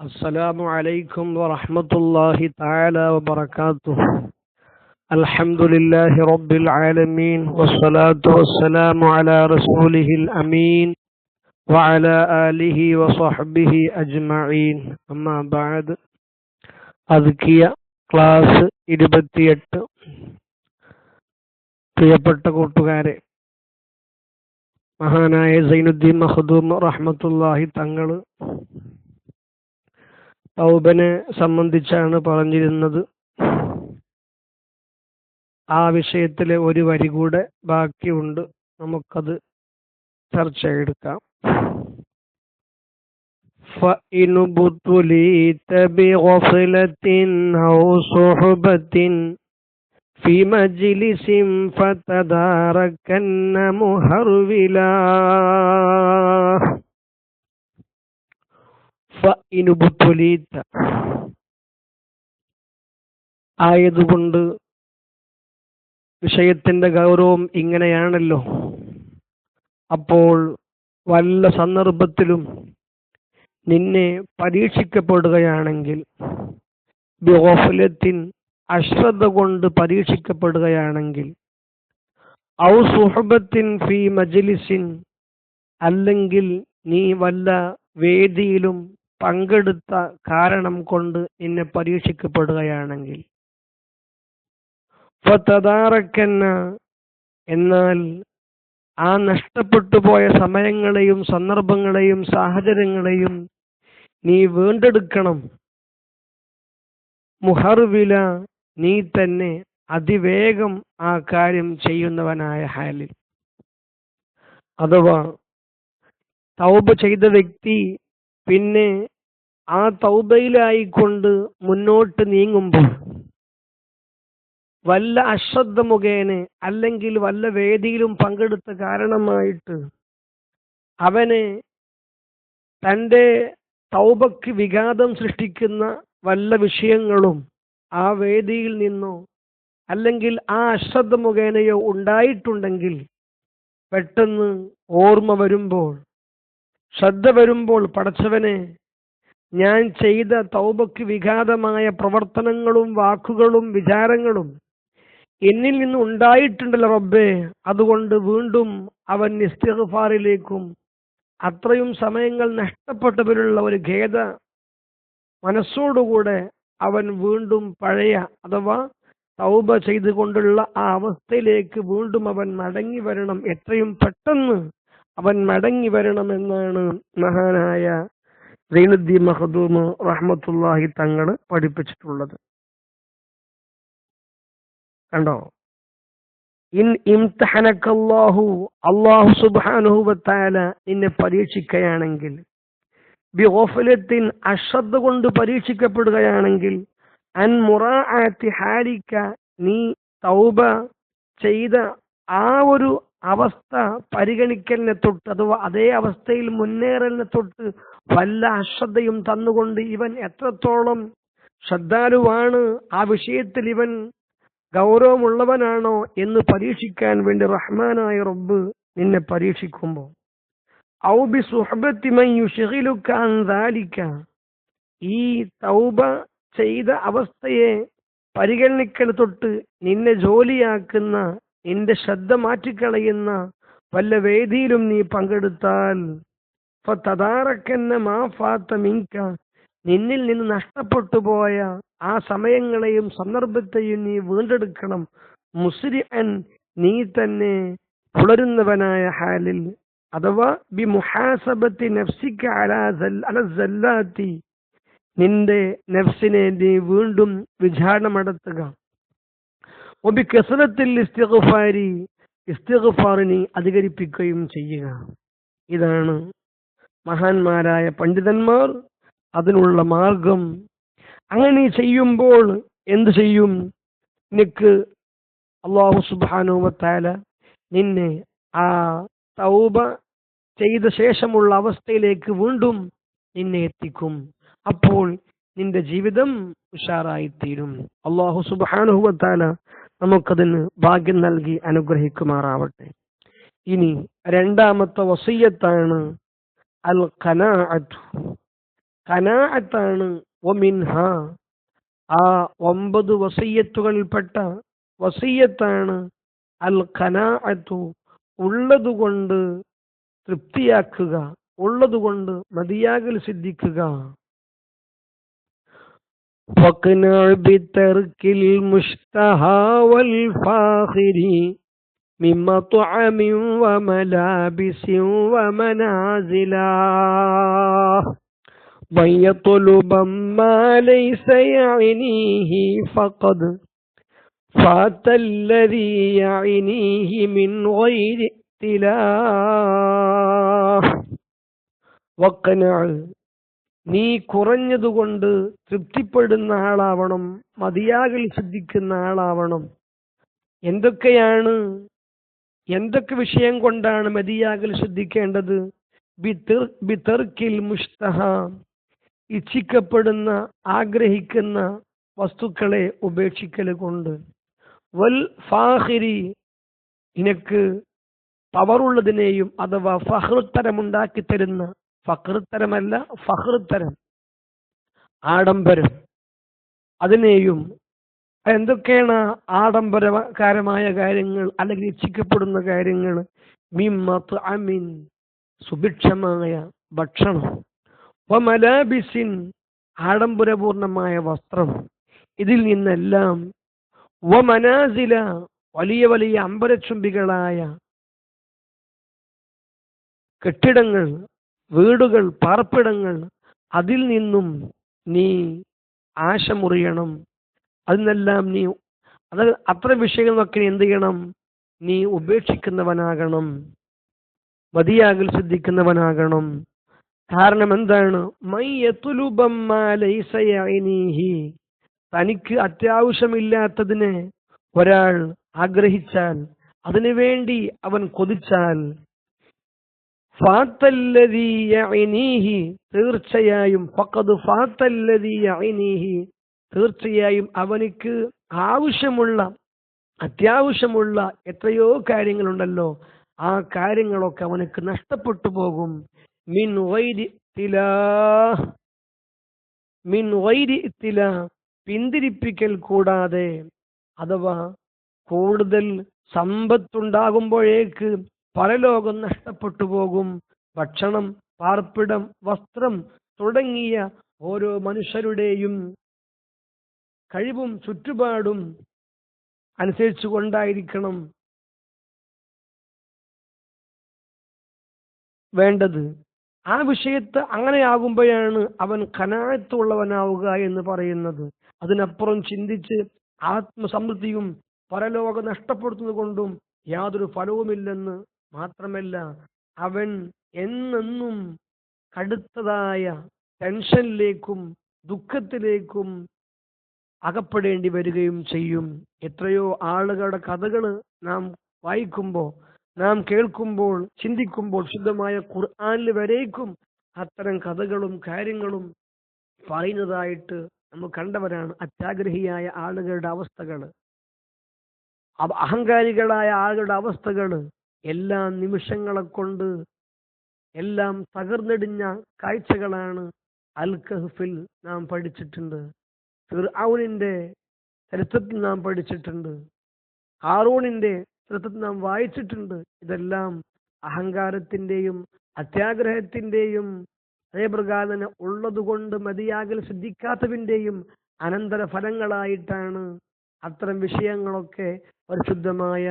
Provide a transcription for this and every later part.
السلام عليكم ورحمة الله تعالى وبركاته الحمد لله رب العالمين والصلاة والسلام على رسوله الأمين وعلى آله وصحبه أجمعين أما بعد أذكية class ഇരുപത്തിയെട്ട് പ്രിയപ്പെട്ട കൂട്ടുകാരെ മഹാനായ സൈനുദ്ദീൻ മഹദൂം റഹ്മത്തുല്ലാഹി തങ്ങള് തൗബനെ സംബന്ധിച്ചാണ് പറഞ്ഞിരുന്നത് ആ വിഷയത്തിലെ ഒരു വരി കൂടെ ബാക്കിയുണ്ട് നമുക്കത് ചർച്ചയെടുക്കാം فإن ابتليت بغفلة أو صحبة في مجلس فتداركن مهرولا فإن ابتليت ആയതുകൊണ്ട് വിഷയത്തിന്റെ ഗൗരവം ഇങ്ങനെയാണല്ലോ അപ്പോൾ വല്ല സന്ദർഭത്തിലും നിന്നെ പരീക്ഷിക്കപ്പെടുകയാണെങ്കിൽ ബിഗഫലത്തിൻ അശ്രദ്ധ കൊണ്ട് പരീക്ഷിക്കപ്പെടുകയാണെങ്കിൽ ഔ സുഹബത്തിൻ ഫി മജ്ലിസിൻ അല്ലെങ്കിൽ നീ വല്ല വേദിയിലും പങ്കെടുത്ത കാരണം കൊണ്ട് എന്നെ പരീക്ഷിക്കപ്പെടുകയാണെങ്കിൽ. എന്നാൽ ആ നഷ്ടപ്പെട്ടു പോയ സമയങ്ങളെയും സന്ദർഭങ്ങളെയും സാഹചര്യങ്ങളെയും നീ വീണ്ടെടുക്കണം. മുഹർവില നീ തന്നെ അതിവേഗം ആ കാര്യം ചെയ്യുന്നവനായ ഹാലിൽ. അഥവാ തൗബ ചെയ്ത വ്യക്തി പിന്നെ ആ തൗബയിലായിക്കൊണ്ട് മുന്നോട്ട് നീങ്ങുമ്പോൾ വല്ല അശ്രദ്ധ മുഖേന അല്ലെങ്കിൽ വല്ല വേദിയിലും പങ്കെടുത്ത കാരണമായിട്ട് അവനെ തന്റെ തൗബക്ക് വിഘാതം സൃഷ്ടിക്കുന്ന വല്ല വിഷയങ്ങളും ആ വേദിയിൽ നിന്നോ അല്ലെങ്കിൽ ആ അശ്രദ്ധ മുഖേനയോ ഉണ്ടായിട്ടുണ്ടെങ്കിൽ പെട്ടെന്ന് ഓർമ്മ വരുമ്പോൾ ശ്രദ്ധ വരുമ്പോൾ പടച്ചവനെ ഞാൻ ചെയ്ത തൗബക്ക് വിഘാതമായ പ്രവർത്തനങ്ങളും വാക്കുകളും വിചാരങ്ങളും എന്നിൽ നിന്ന് ഉണ്ടായിട്ടുണ്ടല്ലോ റബ്ബേ. അതുകൊണ്ട് വീണ്ടും അവൻ ഇസ്തിഗ്ഫാറിലേക്കും അത്രയും സമയങ്ങൾ നഷ്ടപ്പെട്ടവരുള്ള ഒരു ഖേദ മനസ്സോടുകൂടെ അവൻ വീണ്ടും പഴയ അഥവാ തൗബ ചെയ്തുകൊണ്ടുള്ള ആ അവസ്ഥയിലേക്ക് വീണ്ടും അവൻ മടങ്ങി വരണം. എത്രയും പെട്ടെന്ന് അവൻ മടങ്ങി വരണമെന്നാണ് മഹാനായ സൈനുദ്ദീൻ മഹദൂമ് റഹ്മത്തുല്ലാഹി തങ്ങൾ പഠിപ്പിച്ചിട്ടുള്ളത്. കണ്ടോ? ഇൻ ഇംതഹനക്കല്ലാഹു അള്ളാഹു സുബ്ഹാനഹു വതആല നിന്നെ പരീക്ഷിക്കുകയാണെങ്കിൽ ബിഹോഫലത്തിൻ അശ്രദ്ധ കൊണ്ട് പരീക്ഷിക്കപ്പെടുകയാണെങ്കിൽ അൻ മുറാഅത്തി ഹാരിക്ക നീ തൗബ ചെയ്ത ആ ഒരു അവസ്ഥ പരിഗണിക്കലിനെ തൊട്ട് അഥവാ അതേ അവസ്ഥയിൽ മുന്നേറലിനെ തൊട്ട് വല്ല അശ്രദ്ധയും തന്നുകൊണ്ട് ഇവൻ എത്രത്തോളം ശ്രദ്ധാലുവാണ് ആ വിഷയത്തിൽ ഇവൻ ഗൗരവമുള്ളവനാണോ എന്ന് പരീക്ഷിക്കാൻ വേണ്ടി റഹ്മാനായ റബ്ബ് നിന്നെ പരീക്ഷിക്കുമ്പോൾ. ഈ തൗബ ചെയ്ത അവസ്ഥയെ പരിഗണിക്കൽ തൊട്ട് നിന്നെ ജോലിയാക്കുന്ന നിന്റെ ശ്രദ്ധ മാറ്റിക്കളയുന്ന വല്ല വേദിയിലും നീ പങ്കെടുത്താൽ ഇപ്പൊ മാ ഫാത്ത മിങ്ക നിന്നിൽ നിന്ന് നഷ്ടപ്പെട്ടു പോയ ആ സമയങ്ങളെയും സന്ദർഭത്തെയും നീ വീണ്ടെടുക്കണം. മുസ്ലിഅൻ നീ തന്നെ പുലരുന്നവനായ ഹാലിൽ അഥവാ ബി മുഹാസബത്തി നഫ്സിക്ക് അലസല്ലാത്തി നിന്റെ നഫ്സിനെ നീ വീണ്ടും വിചാരണ നടത്തുക ഒബി അധികരിപ്പിക്കുകയും ചെയ്യുക. ഇതാണ് മഹാന്മാരായ പണ്ഡിതന്മാർ അതിനുള്ള മാർഗം. അങ്ങനെ ചെയ്യുമ്പോൾ എന്ത് ചെയ്യും? നിനക്ക് അള്ളാഹു സുബാനുവത്താല നിന്നെ ആ തൗബ ചെയ്ത ശേഷമുള്ള അവസ്ഥയിലേക്ക് വീണ്ടും നിന്നെ എത്തിക്കും. അപ്പോൾ നിന്റെ ജീവിതം ഉഷാറായിത്തീരും. അള്ളാഹു സുബാനുവത്താല നമുക്കതിന് ഭാഗ്യം നൽകി അനുഗ്രഹിക്കുമാറാവട്ടെ. ഇനി രണ്ടാമത്തെ വസീയത്താണ് അൽ ഖനാഅത്ത് കനാഅത്താണ് ഒമിൻഹ ആ ഒമ്പത് വസയ്യത്തുകളിൽപ്പെട്ട വസയ്യത്താണ് അൽ കനാഅത്തു ഉള്ളതുകൊണ്ട് തൃപ്തിയാക്കുക ഉള്ളതുകൊണ്ട് മതിയാകൽ സിദ്ധിക്കുക. وقنع بترك المشتهى والفاخر من مطعم وملابس ومنازلا من يطلب ما ليس يعنيه فقد فات الذي يعنيه من غير ائتلاف. وقنع നീ കുറഞ്ഞതുകൊണ്ട് തൃപ്തിപ്പെടുന്ന ആളാവണം മതിയാകൽ ശ്രദ്ധിക്കുന്ന ആളാവണം. എന്തൊക്കെയാണ് എന്തൊക്കെ വിഷയം കൊണ്ടാണ് മതിയാകൽ ശ്രദ്ധിക്കേണ്ടത് ബിതിർ- ബിതർക്കിൽ മുഷ്തഹ ഇച്ഛിക്കപ്പെടുന്ന ആഗ്രഹിക്കുന്ന വസ്തുക്കളെ ഉപേക്ഷിക്കൽ കൊണ്ട്. വൽ ഫാഹിരി നിനക്ക് പവറുള്ളതിനെയും അഥവാ ഫഹൃത്തരമുണ്ടാക്കി തരുന്ന ഫഹ്റുത്തരമല്ല ഫഹൃത്തരം ആഡംബരം. അതിനെയും എന്തൊക്കെയാണ് ആഡംബരകാരമായ കാര്യങ്ങൾ അല്ലെങ്കിൽ ഇച്ഛിക്കപ്പെടുന്ന കാര്യങ്ങൾ? മിമ്മത്ത് അമിൻ സുഭിക്ഷമായ ഭക്ഷണം. മലാബിസിൻ ആഡംബരപൂർണമായ വസ്ത്രം. ഇതിൽ നിന്നെല്ലാം വമനാസില വലിയ വലിയ അമ്പരച്ചുംബികളായ കെട്ടിടങ്ങൾ വീടുകൾ പാർപ്പിടങ്ങൾ അതിൽ നിന്നും നീ ആശ മുറിയണം അതിനെല്ലാം നീ അത് അത്ര വിഷയങ്ങളൊക്കെ എന്ത് ചെയ്യണം? നീ ഉപേക്ഷിക്കുന്നവനാകണം. മതിയാകൽ ശ്രദ്ധിക്കുന്നവനാകണം കാരണം എന്താണ്? തനിക്ക് അത്യാവശ്യമില്ലാത്തതിനെ ഒരാൾ ആഗ്രഹിച്ചാൽ അതിനുവേണ്ടി അവൻ കൊതിച്ചാൽ തീർച്ചയായും തീർച്ചയായും അവനിക്ക് ആവശ്യമുള്ള അത്യാവശ്യമുള്ള എത്രയോ കാര്യങ്ങളുണ്ടല്ലോ. ആ കാര്യങ്ങളൊക്കെ അവനക്ക് നഷ്ടപ്പെട്ടു പോകും. മിൻ മിൻ വൈരിത്തില പിന്തിരിപ്പിക്കൽ കൂടാതെ അഥവാ കൂടുതൽ സമ്പത്തുണ്ടാകുമ്പോഴേക്ക് പരലോകം നഷ്ടപ്പെട്ടു പോകും. ഭക്ഷണം പാർപ്പിടം വസ്ത്രം തുടങ്ങിയ ഓരോ മനുഷ്യരുടെയും കഴിവും ചുറ്റുപാടും അനുസരിച്ചു കൊണ്ടായിരിക്കണം വേണ്ടത്. ആ വിഷയത്ത് അങ്ങനെയാകുമ്പോഴാണ് അവൻ കനായത്തുള്ളവനാവുക എന്ന് പറയുന്നത്. അതിനപ്പുറം ചിന്തിച്ച് ആത്മസമൃദ്ധിയും പരലോകം നഷ്ടപ്പെടുത്തുന്നത് കൊണ്ടും യാതൊരു ഫലവുമില്ലെന്ന് മാത്രമല്ല അവൻ എന്നെന്നും കടുത്തതായ ടെൻഷനിലേക്കും ദുഃഖത്തിലേക്കും അകപ്പെടേണ്ടി വരികയും ചെയ്യും. എത്രയോ ആളുകളുടെ കഥകൾ നാം വായിക്കുമ്പോൾ നാം കേൾക്കുമ്പോൾ ചിന്തിക്കുമ്പോൾ ശുദ്ധമായ ഖുർആാനിൽ വരേക്കും അത്തരം കഥകളും കാര്യങ്ങളും പറയുന്നതായിട്ട് നമ്മൾ കണ്ടവരാണ് അത്യാഗ്രഹിയായ ആളുകളുടെ അവസ്ഥകൾ അവ- അഹങ്കാരികളായ ആളുകളുടെ അവസ്ഥകൾ എല്ലാ നിമിഷങ്ങളെ കൊണ്ട് എല്ലാം തകർന്നെടിഞ്ഞ കാഴ്ചകളാണ് അൽ കഹ്ഫിൽ നാം പഠിച്ചിട്ടുണ്ട്. ഫിർഔനിന്റെ ചരിത്രത്തിൽ നാം പഠിച്ചിട്ടുണ്ട്. ഹാറൂണിന്റെ ചരിത്രത്തിൽ നാം വായിച്ചിട്ടുണ്ട്. ഇതെല്ലാം അഹങ്കാരത്തിന്റെയും അത്യാഗ്രഹത്തിന്റെയും അതേപ്രകാരം ഉള്ളതുകൊണ്ട് മതിയാകൽ ശ്രദ്ധിക്കാത്തതിന്റെയും അനന്തര ഫലങ്ങളായിട്ടാണ് അത്തരം വിഷയങ്ങളൊക്കെ പരിശുദ്ധമായ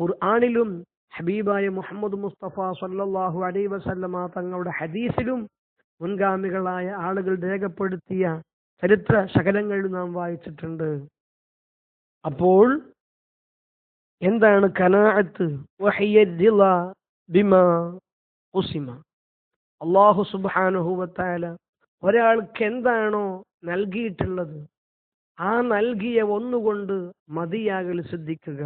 ഖുർആാനിലും ഹബീബായ മുഹമ്മദ് മുസ്തഫ സല്ലാഹു അലൈ വസല്ലമ തങ്ങളുടെ ഹദീസിലും മുൻഗാമികളായ ആളുകൾ രേഖപ്പെടുത്തിയ ചരിത്ര ശകലങ്ങളിൽ നാം വായിച്ചിട്ടുണ്ട്. അപ്പോൾ എന്താണ് കനാഅത്ത്? ബിമാ അള്ളാഹു സുബ്ഹാനഹു വതആല ഒരാൾക്ക് എന്താണോ നൽകിയിട്ടുള്ളത് ആ നൽകിയ ഒന്നുകൊണ്ട് മതിയാകൽ ശ്രദ്ധിക്കുക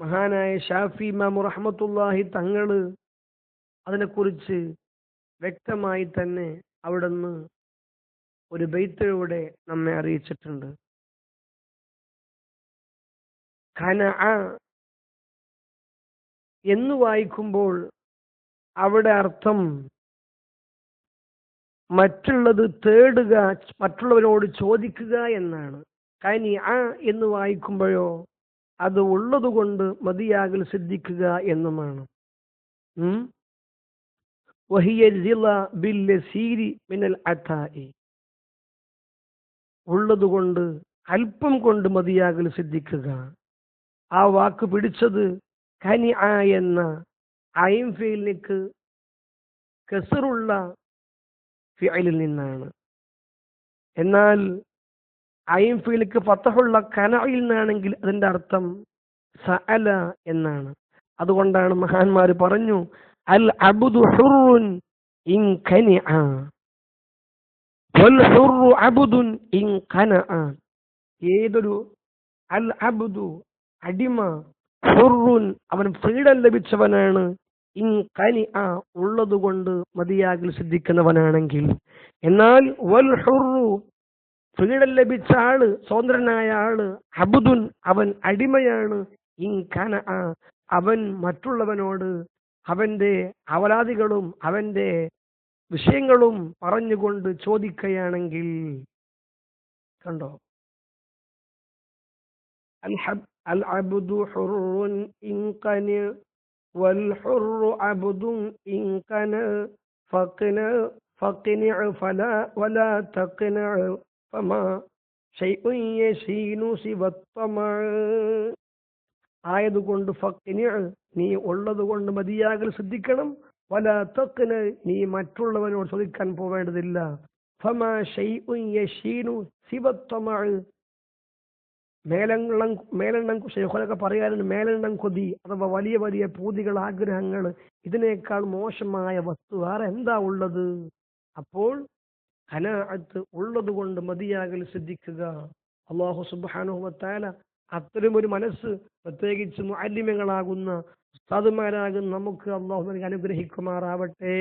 മഹാനായ ഷാഫി ഇമാം റഹ്മത്തുള്ളാഹി തങ്ങൾ അതിനെക്കുറിച്ച് വ്യക്തമായി തന്നെ അവിടുന്ന് ഒരു ബൈത്തിലൂടെ നമ്മെ അറിയിച്ചിട്ടുണ്ട്. ഖന എന്ന് വായിക്കുമ്പോൾ അവിടെ അർത്ഥം മറ്റുള്ളത് തേടുക മറ്റുള്ളവരോട് ചോദിക്കുക എന്നാണ്. കനി ആ എന്ന് വായിക്കുമ്പോഴോ അത് ഉള്ളതുകൊണ്ട് മതിയാകൽ സിദ്ധിക്കുക എന്നുമാണ്. ഉള്ളതുകൊണ്ട് അല്പം കൊണ്ട് മതിയാകൽ സിദ്ധിക്കുക. ആ വാക്ക് പിടിച്ചത് കനി ആ എന്ന അയിംഫീലിക്ക് കെസറുള്ള ഫിയലിൽ നിന്നാണ്. എന്നാൽ അയിംഫീലിക്ക് ഫത്തഹുള്ള കനയിൽ നിന്നാണെങ്കിൽ അതിന്റെ അർത്ഥം സഅല എന്നാണ്. അതുകൊണ്ടാണ് മഹാന്മാർ പറഞ്ഞു അൽ അബുദു ഹുറുൻ ഇൻ കനിഅ വൽ ഹുറു അബ്ദുൻ ഇൻ കനഅ ഏതൊരു അൽ അബുദു അടിമ ഹുറുൻ അവൻ ഫ്രീഡം ലഭിച്ചവനാണ് ഇൻ കനി ആ ഉള്ളതുകൊണ്ട് മതിയാകൽ സിദ്ധിക്കുന്നവനാണെങ്കിൽ. എന്നാൽ വൽ ഹുറു ഫ്രീഡം ലഭിച്ച ആള് സ്വതന്ത്രനായ ആള് അബുദുൻ അവൻ അടിമയാണ് ഇൻ കന ആ അവൻ മറ്റുള്ളവനോട് അവന്റെ അവലാദികളും അവന്റെ വിഷയങ്ങളും പറഞ്ഞുകൊണ്ട് ചോദിക്കുകയാണെങ്കിൽ കണ്ടോ الحب العبد حر إن قنع والحر عبد إن قنع فقنع فقنع فلا ولا تقنع فما شيء يشين سوى الطمع ആയതുകൊണ്ട് ഫക്കിന് നീ ഉള്ളത് കൊണ്ട് മതിയാകൽ ശ്രദ്ധിക്കണം വല തക്കിന് നീ മറ്റുള്ളവനോട് ചോദിക്കാൻ പോവേണ്ടതില്ല ഫമാ ഷൈഉൻ യശീനു സിവത്തമഅ മേലെണ്ണം മേലെണ്ണം ഷെയ്ഖുലൊക്കെ പറയാറുണ്ട് മേലെണ്ണം കൊതി അഥവാ വലിയ വലിയ പൂതികൾ ആഗ്രഹങ്ങൾ ഇതിനേക്കാൾ മോശമായ വസ്തു വേറെ എന്താ ഉള്ളത് അപ്പോൾ ഖനാഅത്ത് ഉള്ളതുകൊണ്ട് മതിയാകൽ ശ്രദ്ധിക്കുക. അള്ളാഹു സുബ്ഹാനഹുവത്താല അത്തരം ഒരു മനസ്സ് പ്രത്യേകിച്ച് മാലിന്യങ്ങളാകുന്ന ഉസ്താദുമാരാകുന്ന നമുക്ക് അള്ളാഹു നൽകി അനുഗ്രഹിക്കുമാറാവട്ടെ.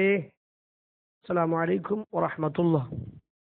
അസ്സലാമു അലൈക്കും വറഹ്മത്തുള്ളാഹി.